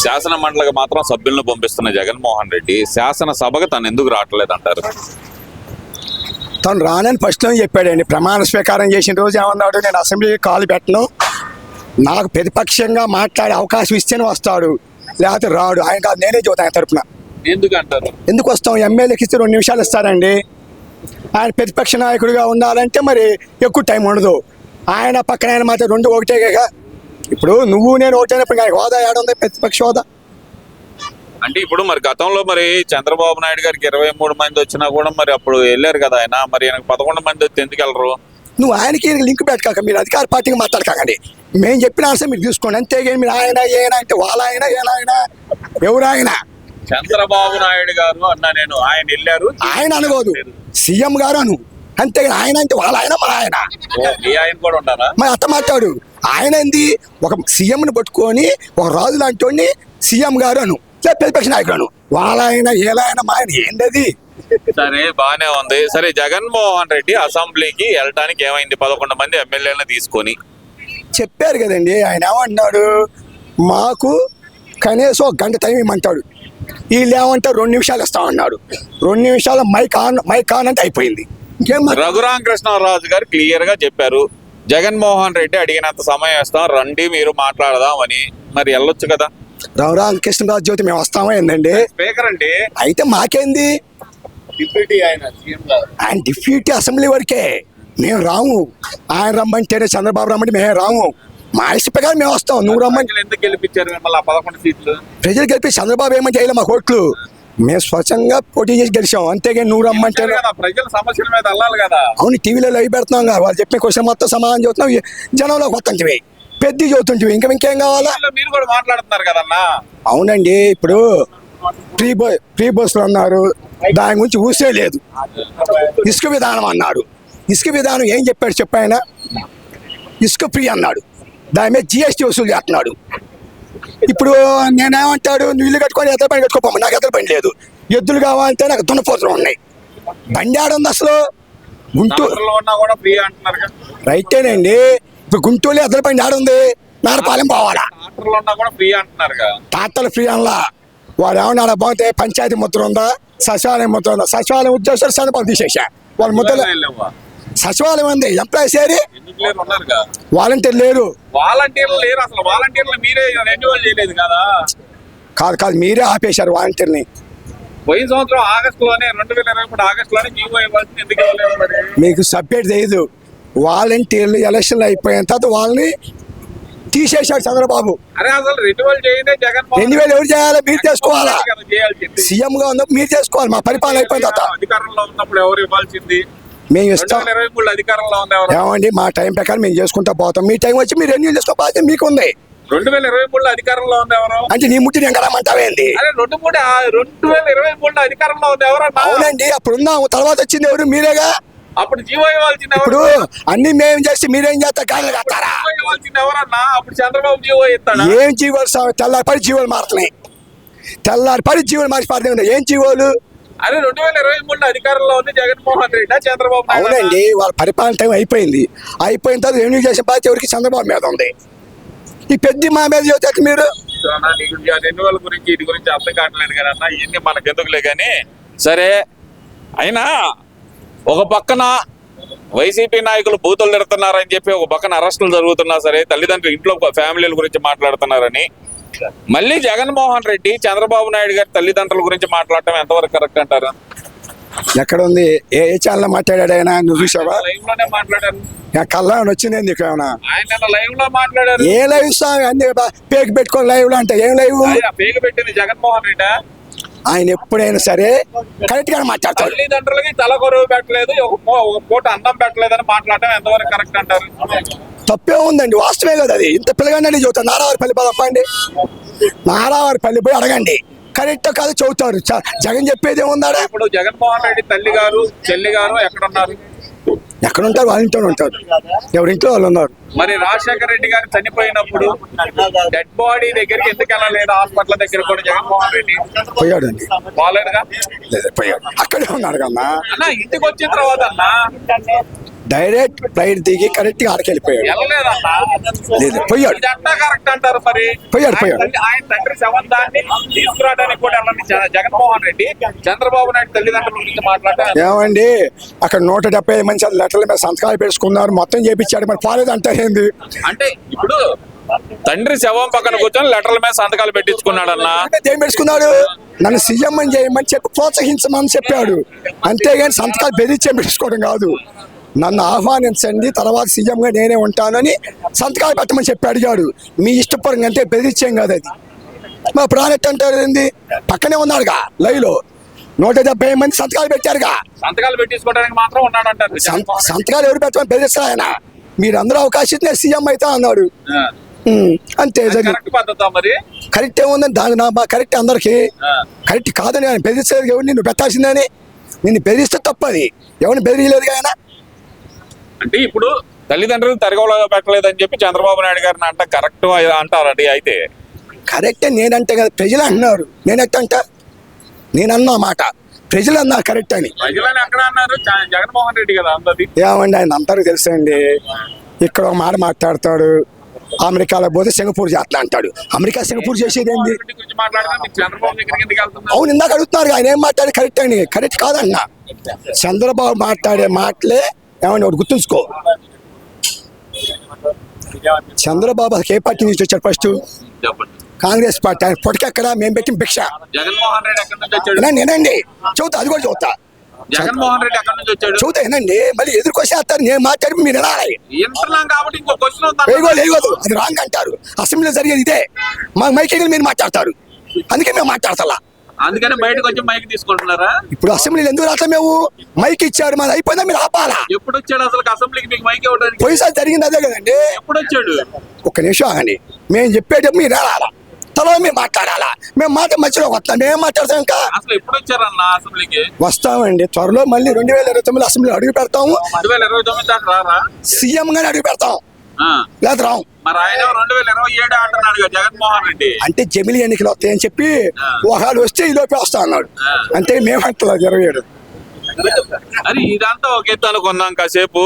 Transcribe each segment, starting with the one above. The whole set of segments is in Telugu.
శాసన మండలికి మాత్రం సభ్యులను పంపిస్తున్న జగన్మోహన్ రెడ్డి శాసన సభకు తను ఎందుకు రావట్లేదు అంటారు తను రానని ఫస్ట్లో చెప్పాడండి. ప్రమాణ స్వీకారం చేసిన రోజు ఏమన్నాడు? నేను అసెంబ్లీకి కాలు పెట్టను. నాకు ప్రతిపక్షంగా మాట్లాడే అవకాశం ఇస్తేనే వస్తాడు. లేకపోతే రాడు. ఆయన కాదు నేనే చూతాను ఆయన తరపున. ఎందుకు అంటారు ఎందుకు వస్తాం? ఎమ్మెల్యేకి ఇస్తే రెండు నిమిషాలు ఇస్తారండి. ఆయన ప్రతిపక్ష నాయకుడిగా ఉండాలంటే మరి ఎక్కువ టైం ఉండదు. ఆయన పక్కన ఆయన మాత్రం రెండు ఒకటే కదా. ఇప్పుడు నువ్వు నేను ఒకటైనప్పుడు ఆయన హోదా ఏడుంది ప్రతిపక్ష హోదా. అంటే ఇప్పుడు మరి గతంలో మరి చంద్రబాబు నాయుడు గారికి ఇరవై మూడు మంది వచ్చినా కూడా మరి అప్పుడు వెళ్ళారు కదా ఆయన. మరి ఆయనకు పదకొండు మంది వస్తే ఎందుకు వెళ్ళరు? నువ్వు ఆయనకి లింక్ పెట్టకాక మీరు అధికార పార్టీకి మాట్లాడకాకండి మేము చెప్పిన ఆన్సర్ మీరు చూసుకోండి. అంతేగాని మీరు ఆయన ఏనా అంటే వాళ్ళ ఆయన ఏనా ఆయన ఎవరు ఆయన చంద్రబాబు నాయుడు గారు అన్నా నేను ఆయన వెళ్ళారు. ఆయన అనుకోదు సీఎం గారు అను. అంతేగాని ఆయన అంటే వాళ్ళ ఆయన మీ ఆయన. మరి అత్త మాట్లాడు. ఆయన ఏంది? ఒక సీఎంని పట్టుకొని ఒక రాజు లాంటి సీఎం గారు అను. ప్రతిపక్ష నాయకుడు అను. వాళ్ళ ఆయన ఏలా ఆయన మా ఆయన ఏంటది సరే బానే ఉంది. సరే జగన్మోహన్ రెడ్డి అసెంబ్లీకి వెళ్ళటానికి ఏమైంది? పదకొండు మంది ఎమ్మెల్యేలను తీసుకొని. చెప్పారు కదండి ఆయన ఏమంటున్నాడు? మాకు కనీసం ఒక గంట టైం ఇమ్మంటాడు. వీళ్ళు ఏమంటారు రెండు నిమిషాలు ఇస్తామన్నాడు. రెండు నిమిషాలు మైక్ ఆన్ మైక్ ఆన్ అంటే అయిపోయింది. ఇంకేం మాట్లా- రఘురామకృష్ణరాజు గారు క్లియర్గా చెప్పారు. జగన్మోహన్ రెడ్డి అడిగినంత సమయం ఇస్తాం. రండి మీరు మాట్లాడదామని మరి వెళ్ళొచ్చు కదా. రామరామ కృష్ణరాజు జ్యోతి మేము వస్తామా ఏందండి? స్పీకర్ అంటే అయితే మాకేంది? డిప్యూటీ ఆయన ఆయన డిప్యూటీ అసెంబ్లీ వరకే. మేము రాము. ఆయన రమ్మంటేనే చంద్రబాబు రమ్మంటే మేము రాము. మా ఇష్ట ప్రకారం మేము వస్తాం. నువ్వు రమ్మంటే ప్రజలు ఎందుకు గెలిపించారు మిమ్మల్ని పదకొండు సీట్లు? ప్రజలు గెలిపి చంద్రబాబు ఏమంటే చేయలే మా కోట్లు. మేము స్వచ్ఛంగా పోటీ చేసి గెలిచాం. అంతేగాని నువ్వు రమ్మంటే ప్రజల సమస్యల మీద వెళ్ళాలి కదా. అవును టీవీలో లైవ్ పెడుతున్నాం కదా. వాళ్ళు చెప్పే క్వశ్చన్ మొత్తం సమాధానం చదువుతున్నాం ఈ జనంలో కొత్తంటివి పెద్ద చదువుతుంటివి. ఇంకా ఇంకేం కావాలా? మీరు కూడా మాట్లాడుతున్నారు కదన్నా. అవునండి ఇప్పుడు ప్రీ బో ప్రీ బస్సులు అన్నారు. దాని గురించి ఊసే లేదు. ఇసుక విధానం అన్నాడు. ఇసుక విధానం ఏం చెప్పాడు చెప్పాయన ఇసుక ఫ్రీ అన్నాడు. దాని మీద జిఎస్టీ వసూలు చేస్తున్నాడు. ఇప్పుడు నేనేమంటాడు నువ్వు ఇల్లు కట్టుకొని ఎద్దరు బండి కట్టుకోపోమా నాకు ఎద్దరు బండి లేదు. ఎద్దులు కావాలంటే నాకు దున్నపోతులు ఉన్నాయి. బండి ఆడుంది అసలు. గుంటూరు రైటేనండి. ఇప్పుడు గుంటూరులో ఎద్దరు బండి ఆడుంది నారపాలెం పోవాలా? కూడా ఫ్రీ అనలా. వాడు ఏమన్నా పోతే పంచాయతీ ముద్ర ఉందా? సచివాలయం ముద్ర ఉందా? సచివాలయం ఉద్యోగస్తులు చంద్రబాబు తీసేసా వాళ్ళ ముద్రలు లేవా? సచివాలయం ఉంది. ఎంప్లాయీస్ ఏరి వాలంటీర్ లేరు వాలంటీర్లు లేరు. అసలు. వాలంటీర్లు మీరే రెన్యువల్ చేయలేదు కదా. కాదు కాదు మీరే ఆపేశారు వాలంటీర్ని. పోయిన సంవత్సరం ఆగస్టు లోనే రెండు వేల ఇరవై మూడు ఆగస్టు లోనే జీవో ఇవ్వాల్సింది. ఎందుకు ఇవ్వలేదు మరి? మీకు సబ్జెక్ట్ తెలియదు వాలంటీర్లు ఎలక్షన్లు అయిపోయిన తర్వాత వాళ్ళని తీసేశాడు చంద్రబాబు. అరే అసలు రెన్యువల్ చేయదే జగన్ రెండు వేలు ఎవరు చేయాలి? మీరు చేసుకోవాలా? సీఎం గా ఉన్నప్పుడు మీరు చేసుకోవాలి. మా పరిపాలన అయిపోయిన తర్వాత. అధికారంలో ఉన్నప్పుడు ఎవరు ఇవ్వాల్సింది? మేము ఇస్తాం. ఎవరు? ఏమండి మా టైం ప్రకారం మేము చేసుకుంటా పోతాం. మీ టైం వచ్చి మీరు రెన్యూ చేసుకోవాలి మీకు ఉంది రెండు వేల ఇరవై మూడు అధికారంలో ఉంది ఎవరు? అంటే నీ ముట్టి నేను కలమంటావేంది అరే రెండు మూడు రెండు వేల ఇరవై మూడు అధికారంలో ఉంది ఎవరన్నా అవునండి అప్పుడు ఉన్నాం తర్వాత వచ్చింది ఎవరు? మీరేగా? అప్పుడు జీవో ఇవ్వాల్సింది ఇప్పుడు ఎవరు అన్ని మేము చేసి మీరేం చేస్తారు గాలి కట్టారా ఇవ్వాల్సింది ఎవరన్నా? అప్పుడు చంద్రబాబు జీవో ఇస్తాడా? ఏం జీవోలు సార్ తెల్లారి పడి జీవోలు మారుతున్నాయి. తెల్లారి పడి జీవోలు మార్చిపోతున్నాయి ఏం జీవోలు? అరే రెండు వేల ఇరవై మూడు అధికారంలో ఉంది జగన్మోహన్ రెడ్డి చంద్రబాబు అవునండి వాళ్ళ పరిపాలన టైం అయిపోయింది. అయిపోయిన తర్వాత రెన్యూ చేసిన బాధ్యత ఎవరికి చంద్రబాబు మీద ఉంది. ఈ పెద్ద మా మీద చెబుతారు మీరు? రెన్యువల్ గురించి వీటి గురించి అర్థం కావట్లేదు కదా అన్న. ఇవన్నీ మనకెందుకులే కానీ సరే అయినా ఒక పక్కన వైసీపీ నాయకులు బూతులు తిడుతున్నారని చెప్పి ఒక పక్కన అరెస్టులు జరుగుతున్నా సరే తల్లిదండ్రులు ఇంట్లో ఫ్యామిలీల గురించి మాట్లాడుతున్నారని మళ్ళీ జగన్మోహన్ రెడ్డి చంద్రబాబు నాయుడు గారి తల్లిదండ్రుల గురించి మాట్లాడటం ఎంతవరకు కరెక్ట్ అంటారు? ఎక్కడ ఉంది ఏ ఏ ఛానల్ మాట్లాడాడు ఆయన? నువ్వు చూసావా? కళ్ళ వచ్చింది ఏమన్నా లైవ్లో మాట్లాడారు. ఏ లైవ్ ఇస్తాం అన్ని పేక్ పెట్టుకొని లైవ్లో అంటే. ఏం లైవ్ ఆయన పేరు పెట్టింది జగన్మోహన్ రెడ్డి? ఆయన ఎప్పుడైనా సరే కరెక్ట్గా మాట్లాడతాడు. తల్లిదండ్రులకి తల కొరువు పెట్టలేదు ఒక పూట అన్నం పెట్టలేదని మాట్లాడటం ఎంతవరకు కరెక్ట్ అంటారు? తప్పే ఉందండి వాస్తవే కదా అది. ఇంత పిల్లగానే చదువుతారు నారావారిపల్లి పదప్పండి నారావారిపల్లి పోయి అడగండి. కరెక్ట్ కాదు చదువుతారు జగన్ చెప్పేది ఏముందాడా ఇప్పుడు జగన్మోహన్ రెడ్డి తల్లి గారు చెల్లి గారు ఎక్కడ ఉన్నారు ఎక్కడ ఉంటారు వాళ్ళ ఇంట్లో ఉంటారు. ఎవరింట్లో వాళ్ళు ఉన్నారు. మరి రాజశేఖర రెడ్డి గారు చనిపోయినప్పుడు డెడ్ బాడీ దగ్గరికి ఎందుకు వెళ్ళలేదు? హాస్పిటల్ దగ్గర కూడా జగన్మోహన్ రెడ్డి పోయాడండి. బాగాలేదుగా లేదా పోయాడు. అక్కడే ఉన్నాడు కన్నా అన్న ఇంటికి వచ్చిన తర్వాత అన్న డైరెక్ట్ ఫ్లైట్ దిగి కరెక్ట్గా ఆడికి వెళ్ళిపోయాడు. లేదు, పోయాడు. పోయాడు, పోయాడు. ఆయన తండ్రి శవంతాన్ని తీసుకురావడానికి కూడా జగన్మోహన్ రెడ్డి. చంద్రబాబు నాయుడు తల్లిదండ్రుల గురించి మాట్లాడారు ఏమండి అక్కడ నూట డెబ్బై ఐదు మంది లెటర్ల మీద సంతకాలు పెట్టుకున్నారు మొత్తం చేపించాడు మరి పాలేదు అంటే ఏంది? అంటే ఇప్పుడు తండ్రి శవం పక్కన కూర్చొని లెటర్ల మీద సంతకాలు పెట్టించుకున్నాడన్నా? ఏం పెట్టుకున్నాడు? నన్ను సీఎం అని చేయమని చెప్పి ప్రోత్సహించమని చెప్పాడు. అంతేగాని సంతకాలు బెదిరించే పెట్టుకోవడం కాదు. నన్ను ఆహ్వానించండి తర్వాత సీఎంగా నేనే ఉంటానని సంతకాలు పెట్టమని చెప్పి అడిగాడు. మీ ఇష్టపరంగా అంటే బెదిరించేం కాదు అది. మా ప్రాణెట్ అంటారు ఏంది? పక్కనే ఉన్నాడుగా లైవ్లో నూట డెబ్బై మంది సంతకాలు పెట్టారుగా. సంతకాలు పెట్టించుకోవడానికి మాత్రం సంతకాలు ఎవరు పెట్టమని బెదిరిస్తారు ఆయన? మీరు అందరూ అవకాశం ఇస్తే సీఎం అవుతా అన్నాడు. అంతే కరెక్ట్ ఏముందని దాని నా కరెక్ట్ అందరికి. కరెక్ట్ కాదని ఆయన బెదిరిస్తారు ఎవరు నిన్ను పెట్టాల్సిందని నిన్ను బెదిరిస్తే తప్పది. ఎవరిని బెదిరియలేదు ఆయన? అంటే ఇప్పుడు తల్లిదండ్రులు తరగలో పెట్టలేదని చెప్పి చంద్రబాబు నాయుడు గారిని అంట కరెక్ట్ అంటారండి అయితే? కరెక్టే నేనంటే కదా ప్రజలు అంటున్నారు నేనెట్టంట? నేనన్నా మాట. ప్రజలు అన్నారు కరెక్ట్ అని. జగన్మోహన్ రెడ్డి కదా ఏమండి ఆయన అందరికి తెలుసండి. ఇక్కడ ఒక మాట మాట్లాడతాడు. అమెరికాలో పోతే సింగపూర్ చేస్తా అంటాడు. అమెరికా సింగపూర్ చేసేది ఏంది? అవును ఇందాక అడుగుతున్నారు ఆయన ఏం మాట్లాడి కరెక్ట్ అని. కరెక్ట్ కాదన్న. చంద్రబాబు మాట్లాడే మాటలే ఏమన్నా ఒకటి గుర్తుంచుకో. చంద్రబాబు అసలు ఏ పార్టీ నుంచి వచ్చాడు ఫస్ట్ కాంగ్రెస్ పార్టీ ఆయన పొడకెక్కడ మేము పెట్టిన భిక్ష. వినండి చెబుతా అది కూడా చెబుతా. జగన్మోహన్ రెడ్డి ఎక్కడి నుంచి వచ్చాడు? చెబుతా వినండి. మళ్ళీ ఎదురుకొసేస్తారు నేను మాట్లాడి మీరు వినాలి. కాబట్టి ఇంకో క్వశ్చన్ వేయగోదు అది రాంగ్ అంటారు. అసెంబ్లీలో జరిగేది ఇదే. మా మైకి మీరు మాట్లాడతారు. అందుకే మేము మాట్లాడతా అందుకని బయటకు వచ్చి మైక్ తీసుకుంటున్నారా? ఇప్పుడు అసెంబ్లీలో ఎందుకు రాస్తాం మేము? మైక్ ఇచ్చారు మాది. అయిపోయిందా మీరు ఆపాలా? ఎప్పుడు వచ్చాడు అసలు అసెంబ్లీకి మీకు మైక్ ఇవ్వడానికి? పోయినసారి జరిగింది అదే కదండి. ఎప్పుడు వచ్చాడు ఒక్క నిమిషం ఆగండి. మేము చెప్పేటప్పుడు మీరు రాలా తర్వాత మేము మాట్లాడాలా? మేము మాట మధ్యలో వస్తాం మేము మాట్లాడతాం ఇంకా? అసలు ఎప్పుడు వచ్చారన్న అసెంబ్లీకి? వస్తామండి. త్వరలో మళ్ళీ రెండు వేల ఇరవై తొమ్మిది అసెంబ్లీ అడుగు పెడతాము. రెండు వేల ఇరవై తొమ్మిది దాకా రారా? సీఎం గానే అడుగు పెడతాం. లేదా రాం మరి ఆయన రెండు వేల ఇరవై ఏడు అంటున్నాడు కదా జగన్మోహన్ రెడ్డి. అంటే జమిలీ ఎన్నికలు వస్తాయని చెప్పి ఒకళ్ళు వస్తే ఈ లోపే వస్తా అన్నాడు. అంతే మేము అంటలేదు ఇరవై ఏడు. అది ఇదంతా ఒక ఎత్తు అనుకుందాం కాసేపు.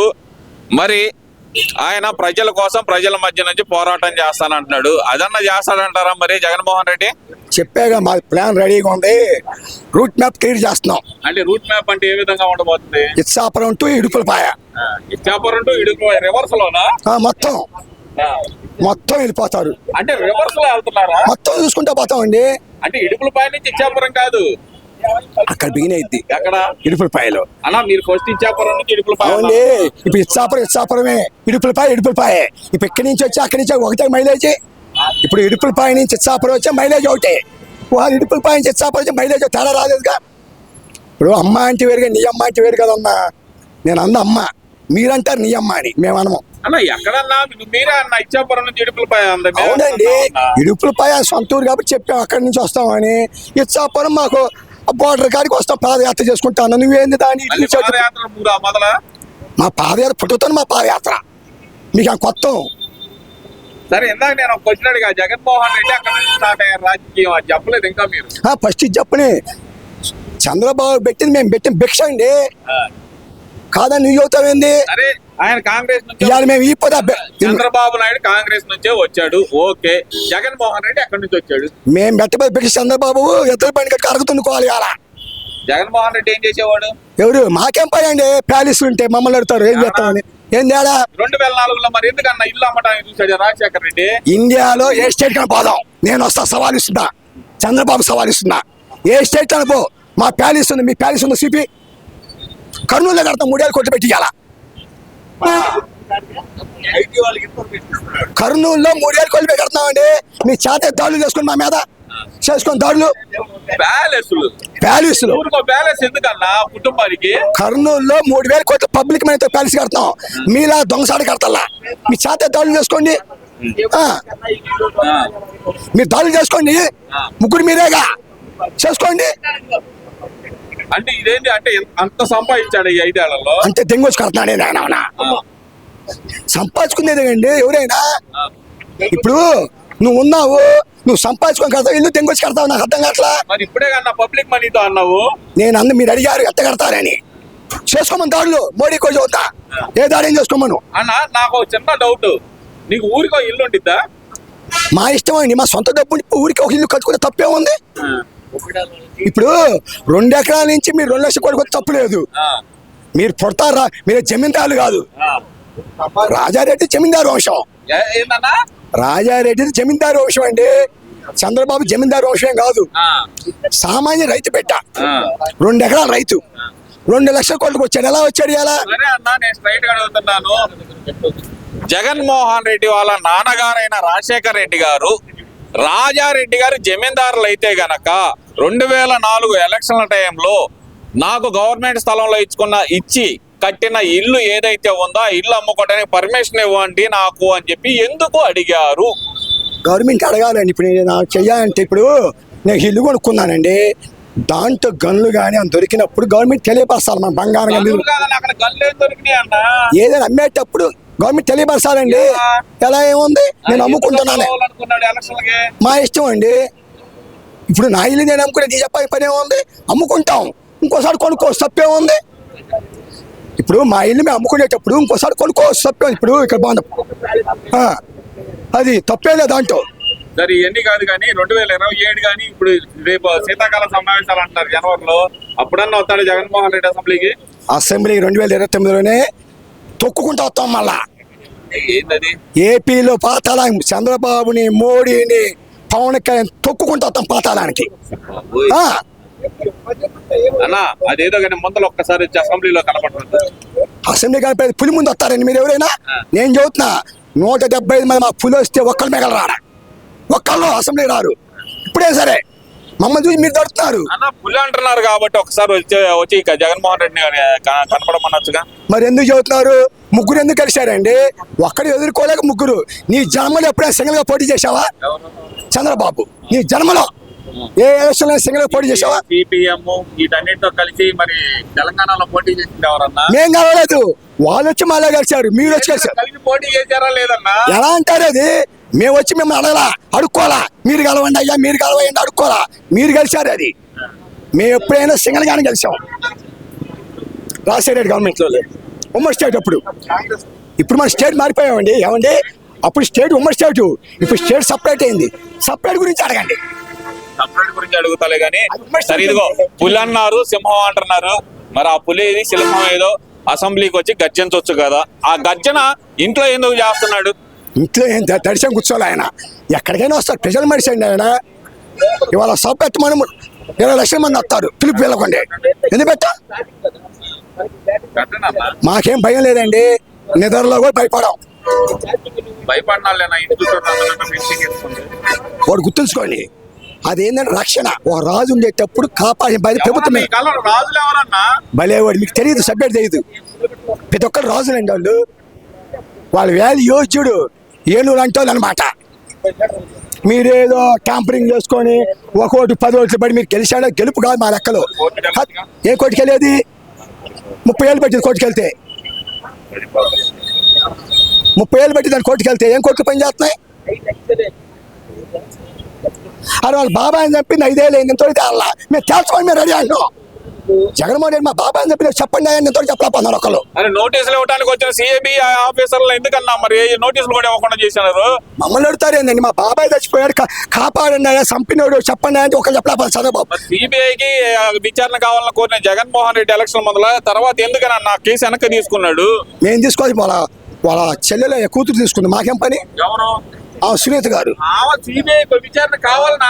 మరి ఆయన ప్రజల కోసం ప్రజల మధ్య నుంచి పోరాటం చేస్తానంటున్నాడు. అదన్నా చేస్తాడంటారా మరి జగన్మోహన్ రెడ్డి? చెప్పాగా మా ప్లాన్ రెడీగా ఉంది. రూట్ మ్యాప్ క్లియర్ చేస్తున్నాం. అంటే రూట్ మ్యాప్ అంటే ఏ విధంగా ఉండబోతుంది? ఇచ్చాపురం టు ఇడుపులపాయ. ఇచ్చాపురం టు ఇడుగు రివర్స్ లోనా ఆ, మొత్తం. మొత్తం వెళ్ళిపోతారు. అంటే రివర్స్లో వెళ్తున్నారా? మొత్తం చూసుకుంటా పోతామండి. అంటే ఇడుపుల పై నుంచి ఇచ్చాపురం కాదు. అక్కడ బిగిన్ అయింది. ఎక్కడ? ఇడుపులపాయలో మీరు ఫస్ట్ ఇచ్చాపురం నుంచి ఇడుపుల పై అవునండి ఇప్పుడు ఇచ్చాపురం ఇచ్చాపురమే ఇడుపులపాయ ఇడుపులపాయ ఇప్పుడు ఇక్కడి నుంచి వచ్చి అక్కడి నుంచి ఒకటే మైలేజ్ ఇప్పుడు ఇడుపులపాయ నుంచి ఇచ్చాపురం వచ్చే మైలేజ్ ఒకటే. వాళ్ళు ఇడుపులపాయ నుంచి ఇచ్చాపురం వచ్చే మైలేజ్ తేడా రాలేదుగా? ఇప్పుడు అమ్మ అంటే వేరుగా నీ అమ్మ అంటే వేరు కదమ్మా నేను అన్న అమ్మ. మీరంటారు నీ అమ్మ అని. మేము అనము. అన్న ఎక్కడన్నా? మీరే అన్న ఇచ్చాపురం నుంచి ఇడుపుల పై ఉంది మేము అవునండి. ఇడుపులపాయ సొంత ఊరు కాబట్టి చెప్పాం. అక్కడి నుంచి వస్తామని. ఇచ్చాపురం మాకు బోర్డర్ కాడికి వస్తాం పాదయాత్ర చేసుకుంటాను నువ్వేంది దాని? మా పాదయాత్ర పుట్టుతాను మా పాదయాత్ర. మీకు ఆ కొత్త. సరే ఇందాక నేను ఒక క్వశ్చన్ అడిగా. జగన్మోహన్ రెడ్డి అక్కడ నుంచి స్టార్ట్ అయ్యారు? రాజకీయం అది చెప్పలేదు ఇంకా మీరు. ఫస్ట్ చెప్పని. చంద్రబాబు పెట్టింది మేము పెట్టిన భిక్ష అండి. కాదని నువ్వు చెబుతావేంది ఆయన కాంగ్రెస్ నుంచి చంద్రబాబు నాయుడు కాంగ్రెస్ నుంచే వచ్చాడు. ఓకే. జగన్మోహన్ రెడ్డి ఎక్కడి నుంచి వచ్చాడు? మేము పెట్టబోయే భిక్ష చంద్రబాబు ఎద్దరు పని కట్టి అరుగుతుండుకోవాలి ఇవాళ. జగన్మోహన్ రెడ్డి ఏం చేసేవాడు? ఎవరు? మాకేం పని అండి? ప్యాలెస్ ఉంటే మమ్మల్ని అడుగుతారు. ఏం చేస్తామని. ఏం తేడా? రెండు వేల నాలుగులో మరి ఎందుకన్నా ఇల్లు అమ్మటానికి చూసాడు రాజశేఖర్ రెడ్డి? ఇండియాలో ఏ స్టేట్ కన్నా పోదాం. నేను వస్తా సవాల్ ఇస్తున్నా. చంద్రబాబు సవాల్ ఇస్తున్నా. ఏ స్టేట్ కన్నా పో. మా ప్యాలెస్ ఉంది మీ ప్యాలెస్ ఉంది సిపి. కర్నూలులో కడతాం మూడేళ్ళు కొట్టు పెట్టి ఇయ్యాల కర్నూలులో మూడేళ్ళు పెట్టి కడతామండి మీ చేత దాడులు చేసుకుని మా మీద చేసుకొని దాడులు. ప్యాలెస్లు. ప్యాలెస్ ఎందుకన్నా కుటుంబానికి? కర్నూలులో మూడు వేల కోట్ల పబ్లిక్ మనీతో ప్యాలెస్ కడతాం. మీలా దొంగసాడు కడతల్లా. మీ చేత దాడులు చేసుకోండి. మీరు దాడులు చేసుకోండి ముగ్గురు మీరేగా? చేసుకోండి. అంటే ఇదేంటి అంటే అంత సంపాదించాడు ఈ ఐదేళ్ళలో? అంటే దెంగొచ్చి కడుతున్నాడే నాయన ఆ, సంపాదించుకునేది అండి ఎవరైనా. ఇప్పుడు నువ్వు ఉన్నావు నువ్వు సంపాదించుకొని కడతావు ఇల్లు దెంగొచ్చి కడతావు నాకు అర్థం కావట్లా? మరి ఇప్పుడే కన్నా పబ్లిక్ మనీతో అన్నావు. నేను అందు మీరు అడిగారు ఎంత కడతారని. చేసుకోమని దాడులు మోడీ కూడా చూద్దా ఏ దాడి ఏం చేసుకోమను? అన్న నాకు చిన్న డౌట్ నీకు ఊరికో ఇల్లు ఉండిద్దా మా ఇష్టం అండి మా సొంత డబ్బు ఊరికి ఒక ఇల్లు కట్టుకునే తప్పే ఉంది ఇప్పుడు రెండు ఎకరాల నుంచి మీరు రెండు లక్షలు కొడుకు తప్పు లేదు. ఆ, మీరు పుడతారా? మీరు జమీందారులు కాదు. రాజారెడ్డి జమీందారు వంశం. రాజారెడ్డి జమీందారు వంశం అండి. చంద్రబాబు జమీందారు వంశం కాదు. సామాన్య రైతు పెట్ట. రెండు ఎకరాల రైతు. రెండు లక్షల కోట్లకు వచ్చాడు ఎలా వచ్చాడు ఎలా జగన్మోహన్ రెడ్డి వాళ్ళ నాన్నగారైన రాజశేఖర్ రెడ్డి గారు రాజారెడ్డి గారు జమీందారులు అయితే గనక రెండు వేల నాలుగు ఎలక్షన్ల టైంలో నాకు గవర్నమెంట్ స్థలంలో ఇచ్చుకున్న ఇచ్చి కట్టిన ఇల్లు ఏదైతే ఉందో ఆ ఇల్లు అమ్ముకోవడానికి పర్మిషన్ ఇవ్వండి నాకు అని చెప్పి ఎందుకు అడిగారు? గవర్నమెంట్ అడగాలండి. ఇప్పుడు నేను చెయ్యాలంటే ఇప్పుడు నేను ఇల్లు కొనుక్కున్నానండి. దాంట్లో గన్లు కానీ అని దొరికినప్పుడు గవర్నమెంట్ తెలియపరచాలి మన బంగారం ఏదైనా అమ్మేటప్పుడు గవర్నమెంట్ తెలియపరచాలండి. ఎలా ఏముంది? నేను అమ్ముకుంటున్నాను మా ఇష్టం అండి. ఇప్పుడు నా ఇల్లు నేను అమ్ముకునే నీ చెప్పాలి పని ఏముంది? అమ్ముకుంటాం. ఇంకోసారి కొనుక్కోవచ్చు తప్పేముంది ఇప్పుడు మా ఇల్లు మేము అమ్ముకునేటప్పుడు ఇంకోసారి కొనుక్కోవచ్చు తప్పే ఇప్పుడు ఇక్కడ బాగుంది. అది తప్పే లేదు దాంట్లో. సరే ఇవన్నీ కాదు కానీ రెండు వేల ఇరవై ఏడు కానీ ఇప్పుడు రేపు శీతాకాల సమావేశాలు అంటారు జనవరిలో. అప్పుడన్నా వస్తాడు జగన్మోహన్ రెడ్డి అసెంబ్లీకి? అసెంబ్లీ రెండు వేల ఇరవై తొమ్మిదిలోనే తొక్కుకుంటూ వస్తాం మళ్ళా. ఏపీలో పాతాళం చంద్రబాబుని మోడీని పవన్ కళ్యాణ్ తొక్కుకుంటూ వస్తాం పాతాళానికి. ఆ, అన్న అదేదో కానీ ముందర ఒక్కసారి అసెంబ్లీలో కనపడుతుంది. అసెంబ్లీ కనిపేది పులి ముందు వస్తారండి మీరు ఎవరైనా? నేను చెబుతున్నా నూట డెబ్బై ఐదు మంది మా పులి వస్తే ఒక్కళ్ళు మిగల రారా ఒక్కళ్ళు అసెంబ్లీ రారు. ఇప్పుడే సరే. మమ్మల్ని చూసి మీరు దొరుకుతున్నారు అన్న పులి అంటున్నారు కాబట్టి ఒకసారి వచ్చి వచ్చి ఇక జగన్మోహన్ రెడ్డి కనపడమనొచ్చుగా. మరి ఎందుకు చెబుతున్నారు? ముగ్గురు ఎందుకు కలిశారండి? ఒక్కడు ఎదుర్కోలేక ముగ్గురు. నీ జన్మలో ఎప్పుడైనా సింగిల్గా పోటీ చేశావా? చంద్రబాబు నీ జన్మలో ఏ ఎలక్షన్ సింగిల్గా పోటీ చేశావా? సిపిఎం వీటన్నిటితో కలిసి మరి తెలంగాణలో పోటీ చేసింది ఎవరన్నా? మేం కలవలేదు వాళ్ళు వచ్చి మళ్ళీ కలిశారు మీరు వచ్చి కలిశారు. పోటీ చేశారా లేదన్నా? ఎలా అంటారు అది? మేము వచ్చి మిమ్మల్ని అడగలా అడుక్కోలా. మీరు కలవండి అయ్యా మీరు కలవండి అడుక్కోలా. మీరు కలిశారు అది. మేము ఎప్పుడైనా సింగల్ గానే కలిసాం రాజశేఖర గవర్నమెంట్లో ఉమ్మడి స్టేట్ అప్పుడు. ఇప్పుడు మన స్టేట్ మారిపోయామండి. ఏమండి? అప్పుడు స్టేట్ ఉమ్మడి స్టేట్. ఇప్పుడు స్టేట్ సపరేట్ అయింది. సపరేట్ గురించి అడగండి. సపరేట్ గురించి అడుగుతాలే గానీ సరే ఇదిగో పులి అన్నారు సింహం అంటున్నారు. మరి ఆ పులి ఏది? సింహం ఏదో అసెంబ్లీకి వచ్చి గర్జించవచ్చు కదా. ఆ గర్జన ఇంట్లో ఎందుకు చేస్తున్నాడు? ఇంట్లో ఏం దర్శనం కూర్చోలే ఆయన. ఎక్కడికైనా వస్తారు ప్రజల మనిషి అండి ఆయన. ఇవాళ సభ పెట్టమని ఇరవై లక్షల మంది వస్తారు. పిలుపు వెళ్ళకండి. ఎందుకు పెట్టా? మాకేం భయం లేదండి. నిద్రలో కూడా భయపడం. వాడు గుర్తుంచుకోండి. అదేంటంటే రక్షణ. ఒక రాజు ఉండేటప్పుడు కాపాడే ప్రభుత్వమే భలేవాడు. మీకు తెలియదు సబ్జెక్ట్ తెలియదు. ప్రతి ఒక్కరు రాజులండి వాళ్ళు. వాళ్ళ వేలు యోగ్యుడు ఏలూరు అంటుంది అనమాట మీరేదో ట్యాంపరింగ్ చేసుకొని ఒక ఓటు పది ఓట్లు పడి మీరు గెలిచాడో గెలుపు కాదు మా లెక్కలో. ఏ కోటికి వెళ్ళేది? ముప్పై ఏళ్ళు పెట్టింది కోర్టుకి వెళ్తే. ముప్పై ఏళ్ళు పెట్టి దాని వెళ్తే ఏం కోర్టులు పని చేస్తున్నాయి? అరే వాళ్ళ బాబాయ్ చంపింది ఐదేళ్ళు అయింది తోడితే అలా. మేము తేల్చుకొని మేము రెడీ అంటున్నాం జగన్మోహన్ రెడ్డి మా బాబాయ్ చంపి చెప్పండి ఆయన ఎంతో చెప్పలేకపోతున్నారు ఒకళ్ళు. నోటీసులు ఇవ్వడానికి వచ్చిన సిఐబి ఆఫీసర్లు ఎందుకన్నా మరి? నోటీసులు కూడా ఇవ్వకుండా చేసినారు? మమ్మల్ని అడుగుతారు ఏంటండి మా బాబాయ్ చచ్చిపోయాడు కా- కాపాడండి ఆయన చంపినోడు చెప్పండి అంటే ఒకళ్ళు చెప్పలేకపోతే చంద్రబాబు. మరి సిబిఐకి విచారణ కావాలని కోరిన జగన్మోహన్ రెడ్డి ఎలక్షన్ మొదల తర్వాత ఎందుకన్నా కేసు వెనక్కి తీసుకున్నాడు? మేము తీసుకోవాలి వాళ్ళ వాళ్ళ చెల్లెల కూతురు తీసుకుంది. మాకేం పని? ఎవరు? ఆ సునీత గారు. విచారణ కావాలని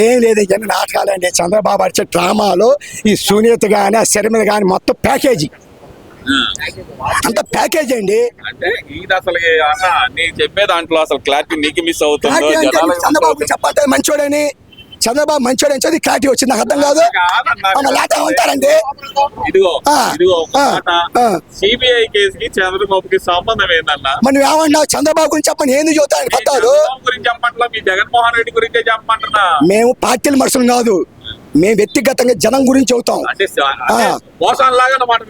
ఏం లేదు ఇవన్నీ నాటకాలండి. చంద్రబాబు వచ్చే డ్రామాలో ఈ సునీత కానీ ఆ శర్మిల కానీ మొత్తం ప్యాకేజీ. అంత ప్యాకేజీ అండి. అంటే ఇది అసలు అన్న నీకు చెప్పే దాంట్లో అసలు క్లారిటీ నీకు మిస్ అవుతుందో చంద్రబాబు. చెప్పంటే మంచోడని. చంద్రబాబు మంచోడు అని చెప్పి క్లారిటీ వచ్చింది. నాకు అర్థం కాదు. మన లేట ఉంటారండి. సిబిఐ కేసుకి చంద్రబాబుకి సంబంధం ఏందన్నా? మనం ఏమన్నావు? చంద్రబాబు గురించి చెప్పండి ఏంది చూస్తాను చంద్రబాబు గురించి చెప్పట్లా? మీ జగన్మోహన్ రెడ్డి గురించే చెప్పమంటున్నా. మేము పార్టీల మనుషులు కాదు. మేము వ్యక్తిగతంగా జనం గురించి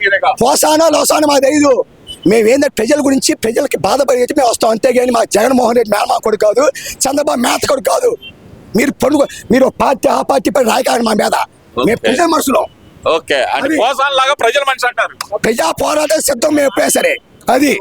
మీరేగా పోసానో లోసానో మాకు తెలియదు మేము ఏంటంటే ప్రజల గురించి ప్రజలకి బాధపడి మేము వస్తాం. అంతేగాని మా జగన్మోహన్ రెడ్డి మేనమా కొడుకు కాదు. చంద్రబాబు మేత కొడుకు కాదు. మీరు పొడుగు మీరు పార్టీ ఆ పార్టీ పై రాయకాడు మా మీద. మేము Okay. ప్రజల మనుషులు. ఓకే. అంటే అది- పోసాన్ లాగా ప్రజల మనిషి అంటారు. ప్రజా పోరాట సిద్ధం మేము ఎప్పుడే సరే. అది.